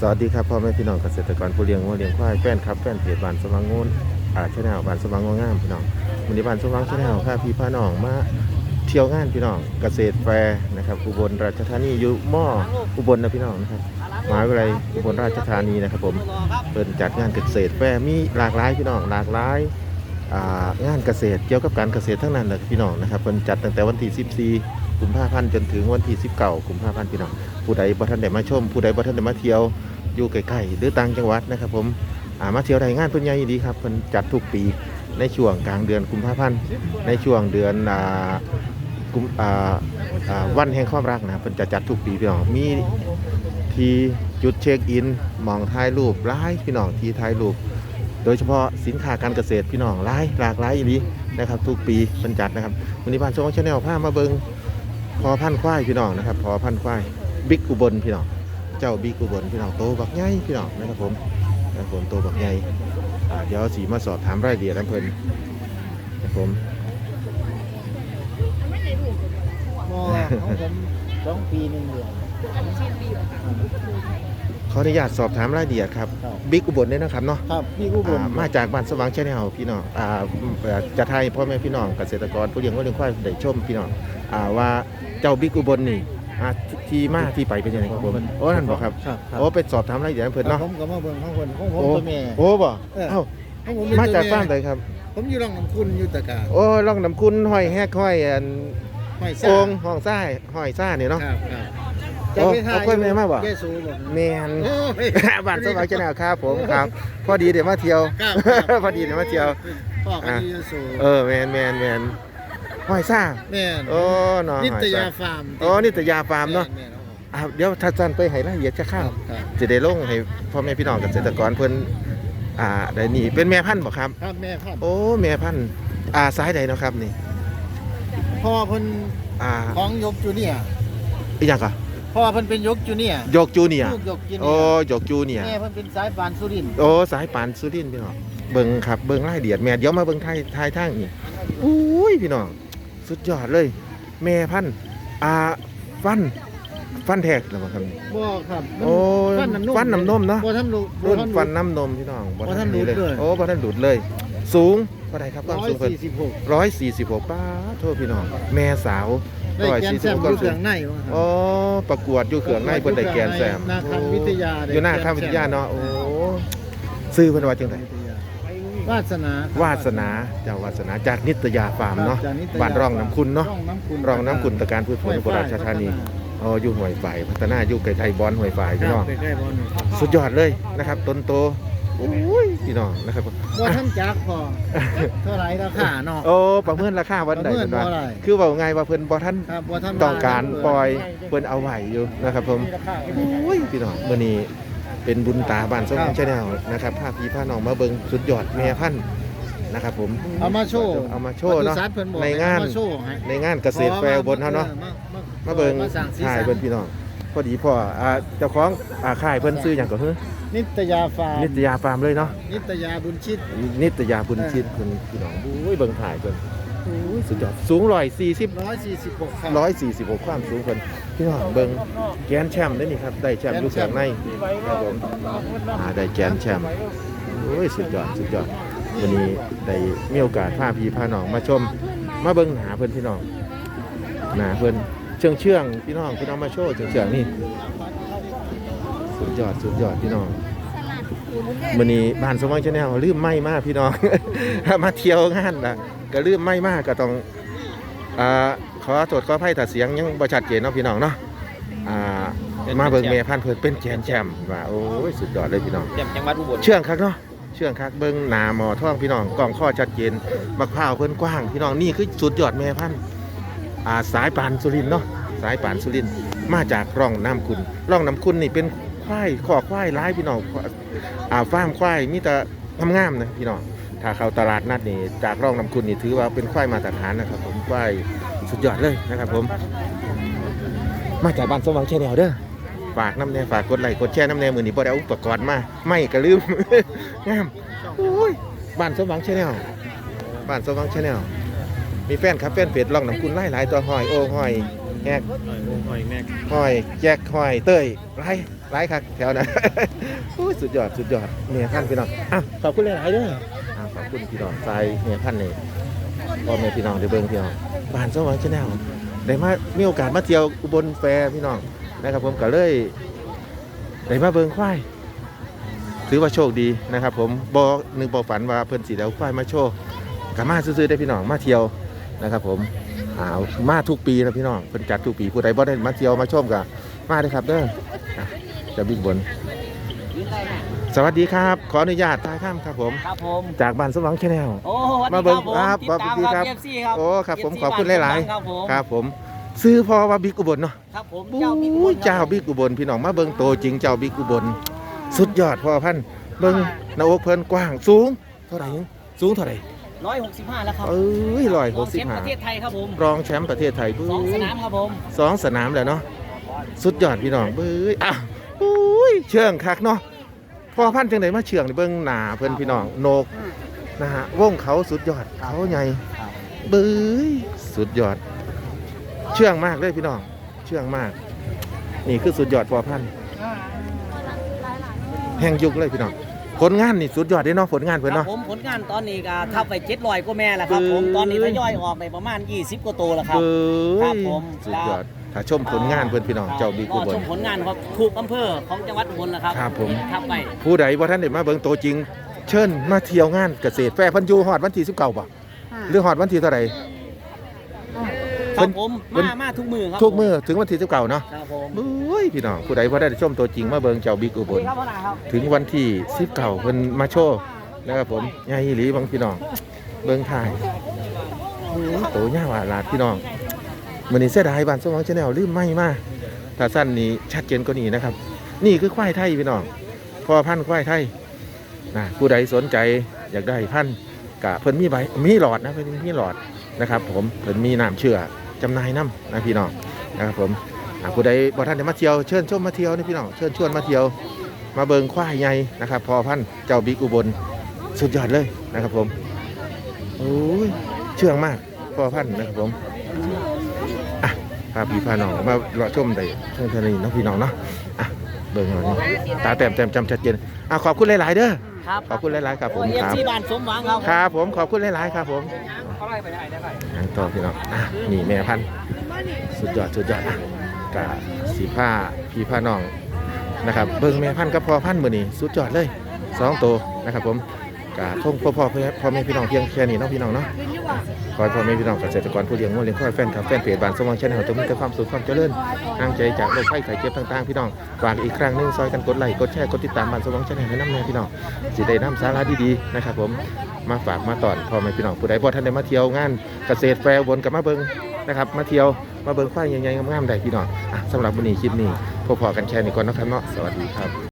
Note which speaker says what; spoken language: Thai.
Speaker 1: สวัสดีครับพ่อแม่พี่น้องเกษตรกรผู้เลี้ยงวัวเลี้ยงควายแฟนครับแฟนเพจบ้านสว่างงูนอ่าชแนลบ้านสว่างงงามพี่น้องวันนี้บ้านสว่างชแนลพาพี่พาน้องมาเที่ยวงานพี่น้องเกษตรแฟร์นะครับอุบลราชธานีอยู่หม้ออุบลนะพี่น้องนะครับมหาวิทยาลัยอุบลราชธานีนะครับผมเปิดจัดงานเกษตรแฟร์มีหลากหลายพี่น้องหลากหลายอ่างานเกษตรเกี่ยวกับการเกษตรทั้งนั้นเลยพี่น้องนะครับเปิดจัดตั้งแต่วันที่ 14 กุมภาพันธ์จนถึงวันที่19กุมภาพันธ์พี่น้องผู้ใดบ่ทันได้มาชม ผู้ใดบ่ทันได้มาเที่ยวอยู่ใกล้ๆหรือต่างจังหวัดนะครับผมอ่ามาเที่ยวได้งานเพิ่นใหญ่ดีครับเพิ่นจัดทุกปีในช่วงกลางเดือนกุมภาพันธ์ในช่วงเดือนอ่ากุมอ่าอ่าวันแห่งความรักนะเพิ่นจะจัดทุกปีพี่น้องมีที่จุดเช็คอินมองถ่ายรูปหลายพี่น้องที่ถ่ายรูปโดยเฉพาะสินค้าการเกษตรพี่น้องหลายหลากหลายอีหลีนะครับทุกปีเพิ่นจัดนะครับวันนี้บ้านช่องชาแนลพามาเบิง พอพันควายพี่น้องนะครับพอพันควายบิ๊กอุบลพี่น้องเจ้าบิ๊กอุบลพี่น้องโตบักใหญ่พี่น้องนะครับผมนะครับผมโตบักใหญ่เดี๋ยวสีมาสอบถามรายละเอียดน้ำเพลินนะครับผม
Speaker 2: ของผมสองปีหนึ่งเดือน
Speaker 1: ขออนุญาตสอบถามรายละเอียดครับ
Speaker 2: ครับ
Speaker 1: บิ๊กอุบลเนี่ยนะครับเนาะ
Speaker 2: ครับพี่กู้บน
Speaker 1: อ่ามาจากบ้านสว่างชาแนลพี่น้องอ่าเอ่อจะไทยพ่อแม่พี่น้องเกษตรกรผู้เลี้ยงวัวเลี้ยงควายได้ชมพี่น้องอ่าว่าเจ้าบิ๊กอุบลนี่อ่าที่ที่มาที่ไปเป็นยังไงครับผมโอ้นั่นบอกครับ
Speaker 2: ครับครับ
Speaker 1: โอ้ไปสอบถามรายละเอียดน้ำเพลินเนาะ
Speaker 2: ผมก็มาเบิ่งของคนของผม
Speaker 1: โอ้
Speaker 2: ตัวแม่
Speaker 1: โอ้บ่
Speaker 2: เออ
Speaker 1: เอ้า
Speaker 2: ของผมเป็น
Speaker 1: มาจาก
Speaker 2: ตัว
Speaker 1: ฟาร์ม
Speaker 2: แใด
Speaker 1: ครับ
Speaker 2: ผมอยู่ร่องน้ำคุณอยู่ตะการ
Speaker 1: โอ้ล่องน้ำคุณห้อยแฮกห้อยอัน
Speaker 2: ไม่ทรา
Speaker 1: โองห้องซ่ายห้อยซ่าเนี่ยเนาะ
Speaker 2: ครับครับ
Speaker 1: โอ้เอากล้วยแม่มาบ่
Speaker 2: แกสูบอก
Speaker 1: แมน
Speaker 2: โอ้ย
Speaker 1: บ้านสว่างชาแนลครับผมครับ พอดีเดี๋ยวมาเที่ยว
Speaker 2: ครับครับ
Speaker 1: พอดีเดี๋ยวมาเที่ยว
Speaker 2: พ่อกันดีสู
Speaker 1: เออแมนแมนแมนห้อยซ่า
Speaker 2: แม่น
Speaker 1: โอ้เนาะ
Speaker 2: นิ
Speaker 1: ห้อย
Speaker 2: ต
Speaker 1: ซ่
Speaker 2: ยาฟาร์ม
Speaker 1: โอ้นิตยาฟาร์มเนาะ
Speaker 2: แม่ครับ
Speaker 1: อะเดี๋ยวถ้าจันไปให้รายละเอียดจะ
Speaker 2: ค
Speaker 1: ข้า
Speaker 2: รั
Speaker 1: ว
Speaker 2: บครับ
Speaker 1: จะได้ลงให้พ่อแม่พี่น้องเกษตรกรเพิ่นอ่าได้นี่เป็นแม่พันธุ์บ่ครับ
Speaker 2: ครับแม่ครับ
Speaker 1: โอ้แม่พันธุ์อ่าสายใดเนาะครับนี่
Speaker 2: พ่อเพิ่น
Speaker 1: อ่า
Speaker 2: ของยกจูเนียร์
Speaker 1: อีหยังก่อน
Speaker 2: พ่อเพิ่นเป็นยกจูเนียร์
Speaker 1: ยกจูเนียร์
Speaker 2: ลูกยกจูเนี
Speaker 1: โอ้
Speaker 2: ยร์
Speaker 1: ยกจูเนียร์
Speaker 2: แม่เพิ่นเป็นสายปานสุรินทร์
Speaker 1: โอ้สายปานสุรินทร์พี่น้องเบิ่งครับเบิ่งรายละเอียดแม่เดี๋ยวมาเบิ่งไทยไทยทางนี่อุ้ยพี่น้องสุดยอดเลย แม่พันธุ์อ่าฟัน ฟันแทกแล้วบ่ครับนี่
Speaker 2: บ่ครับมัน
Speaker 1: โอ้ย
Speaker 2: ฟันน้ำนม
Speaker 1: ฟันน้ำนมเนาะ
Speaker 2: บ่ทันรู้
Speaker 1: รุ่น
Speaker 2: บ่ทั
Speaker 1: ฟัน
Speaker 2: รู้
Speaker 1: น้ำนมพี่น้อง
Speaker 2: บ่ทันหลุดเลย
Speaker 1: โอ้บ่ทันหลุดเลย สูงเท่าไหร่ครับความสูงเพิ่น
Speaker 2: 146
Speaker 1: 146ป้าดโทษพี่น้อง แม่สาว
Speaker 2: ได้แกนแซม
Speaker 1: 146
Speaker 2: อ
Speaker 1: ความ
Speaker 2: ยู่
Speaker 1: สู
Speaker 2: เครื่องงในวะครับ
Speaker 1: อ๋อประกวดอยู่เขื่องในเพิ่นได้แกนแซม
Speaker 2: หน้าคำวิทยาได้
Speaker 1: อยู่หน้าค่ำวิทยาเนาะโอ้ซื้อเพิ่นว่าจังได
Speaker 2: วาสนาครับ
Speaker 1: วาสนาเจ้าวาสนาจากนิตยาฟาร์มเนาะ
Speaker 2: จากนิตย
Speaker 1: บ้านร่องน้ำคุณเนาะ
Speaker 2: ร่องน้ำคุณ
Speaker 1: ร่องน้ำคุณตะการพืชผลอุบลราชธานีอ๋ออยู่ห้วยฝ่ายพัฒนาอยู่ไกลๆบอนห้วยฝ่าย
Speaker 2: ค
Speaker 1: พี่
Speaker 2: รั
Speaker 1: น้
Speaker 2: บ
Speaker 1: อง
Speaker 2: ใกล้ๆบ่หนึ่ง
Speaker 1: สุดยอดเลยนะครับต้นโต โอ้ยพี่น้องนะครับ
Speaker 2: บ่ท่านจักพอเท่าไหร่ราคาเนาะ
Speaker 1: โอ้ประเมินราคาวันใด
Speaker 2: ประเมิน
Speaker 1: เพิ่นว่า
Speaker 2: บ่ได้
Speaker 1: คือเว้าไงว่าเพิ่นบ่ทัน
Speaker 2: ครับบ่ท่าน
Speaker 1: ต้องการปล่อยเพิ่นเอาไหวอยู่นะครับผมโอ้ยพี่น้องมื้อนี้เป็นบุญตาบ้านสมองชาแนลนะครับพาพี่พาน้องมาเบิ่งสุดยอดแม่พันธุ์นะครับผม
Speaker 2: เอามาโชว์
Speaker 1: เอามาโชว์เนาะ
Speaker 2: ปศุสัตว์เพิ่บอก
Speaker 1: ในงาน
Speaker 2: เอมาโชว์ให้
Speaker 1: ในงานเกษตรแฟร์อุบนเฮาเนาะ
Speaker 2: ออ
Speaker 1: มาเบิ่ง
Speaker 2: มาสั่งสี
Speaker 1: ถ่าย
Speaker 2: สัน
Speaker 1: เพิ่นพี่น้องพอดีพ่ออ่าเจ้าของอ่าค่ายเพิ่นซื้อหยังก็คือ
Speaker 2: นิตยาฟาร์ม
Speaker 1: นิตยาฟาร์มเลยเนาะ
Speaker 2: นิตยาบุญชิต
Speaker 1: นิตยาบุญชิตเพิ่นพี่น้องอุ้ยเบิ่งถ่ายเพิ่นอุ้ยสุดยอดสูง140
Speaker 2: 146ครับ
Speaker 1: 146ความสูงเพิ่นพี่น้องเบิ่งแกนแชมป์ได้นี่ครับ ได้แชมป์อยู่ข้างในครับผมอ่าได้แกนแชมป์โอ้ยสุดยอดสุดยอดวันนี้ได้มีโอกาสพาพี่พาน้องมาชม มาเบิ่งหาเพิ่นพี่น้องหนาเพิ่นเชื่องเชื่องๆพี่น้องพี่น้องมาโชว์เชื่องเชื่องๆนี่ สุดยอดสุดยอดพี่น้องมื้อนี้บ้านสมองชาแนลลืมไม่มากพี่น้องถ้ามาเที่ยวงานน่ะก็ลืมไม่มากก็ต้องอ่าขอโทษขออภัยถ้าเสียงยังบ่ชัดเจนเนาะพี่น้องเนาะอ่ามาเบิ่งแม่พันธุ์เพิ่นเป็นแกนแชมป์ว่าโอ้ยสุดยอดเลยพี่น้อง
Speaker 3: แจ่มจังหวัดอุบล
Speaker 1: เชื่องคักเนาะเชื่องคักเบิ้งหนาหมอท่องพี่น้องกล่องข้อชัดเจนมะพร้าวเพิ่นกว้างพี่น้องนี่คือสุดยอดแม่พันธุ์อ่าสายปานสุรินทร์เนาะสายปานสุรินทร์มาจากร่องน้ำคุณร่องน้ำคุณนี่เป็น ควายขอควายร้ายพี่น้องอ่าฟาร์มควายมีแต่งามๆนะพี่น้องถ้าเข้าตลาดนัดนี่จากร่องน้ำคุณนี่ถือว่าเป็นควายมาตรฐานนะครับผมควายสุดยอดเลยนะครับผม มาจากบ้านสมหวังแชนแนลเด้อฝากน้ำแน่ฝากกดไลค์กดแชร์น้ำแน่มือนี้บ่ได้เอาอุปกรณ์มาไม่ก็ลืมงามโอ้ยบ้านสมหวังชาแนลบ้านสมหวังชาแนลมีแฟนครับแฟนเพจลองน้ำคุณไล่หลายตัวหอยโอ้หอยแฮก
Speaker 3: หอยแม็ก
Speaker 1: หอยแจ็คหอยเต้ยไล่ หลายคักแถวนั้นโอ้ยสุดยอดสุดยอดเมียพันธุ์พี่น้องอะขอบคุณหลายๆเด้ออะขอบคุณพี่น้องใจเมียพันธุ์นี่พ่อแม่พี่น้องได้เบิ่งพี่น้องบ้านสว่างชาแนลได้มามีโอกาสมาเที่ยวอุบลแฟร์พี่น้องนะครับผมก็เลยได้มาเบิ่งควายถือว่าโชคดีนะครับ ผมบอหนึ่งบอฝันว่าเพิ่นสีเดเอาควายมาโชว์ก็มาซื้อๆได้พี่น้องมาเที่ยวนะครับ ผมอ่ามาทุกปีนะพี่น้องเพิ่นจัดทุกปีผู้ใดบ่ได้มาเที่ยวมาชมก็มาเลยครับเด้ออะ จะบิ๊กบน สวัสดีครับ ขออนุญาตตายข้ามครับผม
Speaker 3: ครับผม
Speaker 1: จากบ้านสว่างชาแนล
Speaker 3: โอ้สวัสดี
Speaker 1: มาเบิ่ง
Speaker 3: ครับผม
Speaker 1: ครับ
Speaker 3: ติดตาม
Speaker 1: ครับ
Speaker 3: ครับ FC ครับ
Speaker 1: โอ้ครับผม
Speaker 3: FC
Speaker 1: ขอบคุณหลาย
Speaker 3: ครับผม
Speaker 1: ๆครับผมซื้อพอว่าบิ๊กอุบลเนาะ
Speaker 3: ครับผม
Speaker 1: บู๊
Speaker 3: เจ้าบิ๊ก
Speaker 1: ยเจ้าบิ๊กอุบลพี่น้องมาเบิ่งโตจริงเจ้าบิ๊กอุบลสุดยอดพ่อพันธุ์เบิ่งหน้าอกเพิ่นกว้างสูงเท่าไหร่สูงเท่าไหร่
Speaker 3: ร้อยหกสิบห้าแล้วครับ
Speaker 1: เอ้ยร้อยห
Speaker 3: รอกง
Speaker 1: สิบ
Speaker 3: เชมป์
Speaker 1: ห้า
Speaker 3: ประเทศไทยครับผม
Speaker 1: รองแชมป์ประเทศไทย
Speaker 3: สองสนามครับผม
Speaker 1: สองสนามแล้วเนาะสุดยอดพี่น้องเบ้ยอ้าวอุ้ย เชื่องคักเนาะพ่อพันธุ์จังไดมาเชื่องนี่เบิ่งหน้าเพิ่นพี่น้องโหนกนะฮะวงเขาสุดยอดเขาใหญ่เบ้ยสุดยอด เชื่องมากเลยพี่น้อง เชื่องมาก นี่คือสุดยอดพอพันธุ์แห่งยุคเลยพี่น้องผลงานนี่สุดยอดเด้เนาะผลงาน
Speaker 3: ค
Speaker 1: เพิ่น
Speaker 3: รับ
Speaker 1: เนาะ
Speaker 3: ผมผลงานตอนนี้ก็ทับไปเจ็ดร้อยกว่าแม่แล้วครับผม
Speaker 1: เบ้ย
Speaker 3: ตอนนี้ทยอยออกไปประมาณ 20 กว่าตัวแล้วครับ
Speaker 1: เบ้
Speaker 3: ครั
Speaker 1: ย
Speaker 3: บผม
Speaker 1: สุดยอด ถ้าชมผลงานเพิ่นพี่น้องเจ้าบิ๊กอุบ
Speaker 3: ก็
Speaker 1: ล
Speaker 3: ชมผลงานครับทุกอำเภอของจังหวัดอุบลนะครับ
Speaker 1: ครับผม
Speaker 3: ทับไป
Speaker 1: ผู้ใดว่าท่านได้มาเบิ่งตัวจริง เชิญมาเที่ยวงานเกษตรแฟร์เพันอยูฮอดวันที่19บ่หรือฮอดวันที่เท่าไหร่
Speaker 3: ครับผม
Speaker 1: เพิ่น
Speaker 3: มามาทุกมือครับ
Speaker 1: ทุกมื้อถึงวันที่19เนาะ
Speaker 3: ครับผม
Speaker 1: โอ้ยพี่น้องผู้ใดว่าได้ชมตัวจริงมาเบิ่งเจ้าบิ๊กอุบล
Speaker 3: ครับพ่อหนาครับ
Speaker 1: ถึงวันที่19เพิ่นมาโชว์นะครับผมใหญ่อีหลีบางพี่น้อง เบิ่งถ่ายโอ้โหโตย่าหวาลาดพี่น้อง มื้อนี้เสียดายบ้านสมองชาแนลลืมไม่มาถ้าสั้นนี้ชัดเจนกว่านี้นะครับ นี่คือควายไทยพี่น้องพอพันควายไทยนะผู้ใดสนใจอยากได้พันกะเพิ่นมีใบมีหลอดนะเพิ่นมีหลอดนะครับ ผมเพิ่นมีน้ำเชื่อจำหน่ายน้ำนะพี่น้องนะครับผมผู้ใดบ่ท่านได้มาเที่ยวเชิญชมมาเที่ยวนี่พี่น้องเชิญชวนมาเที่ยว มาเบิงควายใหญ่นะครับ พอพันเจ้าบิ๊กอุบลสุดยอดเลยนะครับผมโอ้ยเชื่องมากพอพันนะครับผมาพี่พาน้องมาเลาะชมได้เชิงทะเลเนาะพี่น้องเนาะอะเบิ่งหน่อยตาแต้มแต้มจำชัดเจนอะขอบคุณหลาย ๆ เด้อ
Speaker 3: ครับ
Speaker 1: ขอบคุณหลาย ๆ ครับผม
Speaker 3: เอฟ
Speaker 1: ครับ
Speaker 3: ซีบ้านสมหวังครับ
Speaker 1: ครับผมขอบคุณหลาย ๆ ครับผมอะต่อพี่น้องอะนี่แม่พันธุ์สุดยอดสุดยอดอะกะสีผ้าพี่ผ้าน้องนะครับ เบิ่งแม่พันธุ์กับพ่อพันธุ์มื้อนี้สุดยอดเลยสองตัวนะครับผม กะคงพ่อพ่อพ่อพ่อแม่พี่น้องเพียงแค่นี้เนาะพี่น้องเนาะขอให้พ่อแม่พี่น้องเกษตรกรผู้เลี้ยงวัวเลี้ยงควายแฟนครับแฟนเพจบ้านสมองชาแนลจงมีแต่ความสุขความเจริญห่างใจจากโรคภัยไข้เจ็บต่างๆพี่น้องฝากอีกครั้งหนึงซอยกันกดไลค์กดแชร์กดติดตามบ้านสมองชาแนลให้น้ำแน่พี่น้องสิได้นำสาระดีๆนะครับผมมาฝากมาตอนพ่อแม่พี่น้องผู้ใดบ่ทันได้มาเที่ยวงานเกษตรแฟร์วนกับมาเบิ่งนะครับมาเที่ยวมาเบิ่งควายใหญ่ๆงามๆได้พี่น้องสำหรับวันนี้คลิปนี้พบพอกันแค่นี้ก่อนนะครับเนาะสวัสดีครับ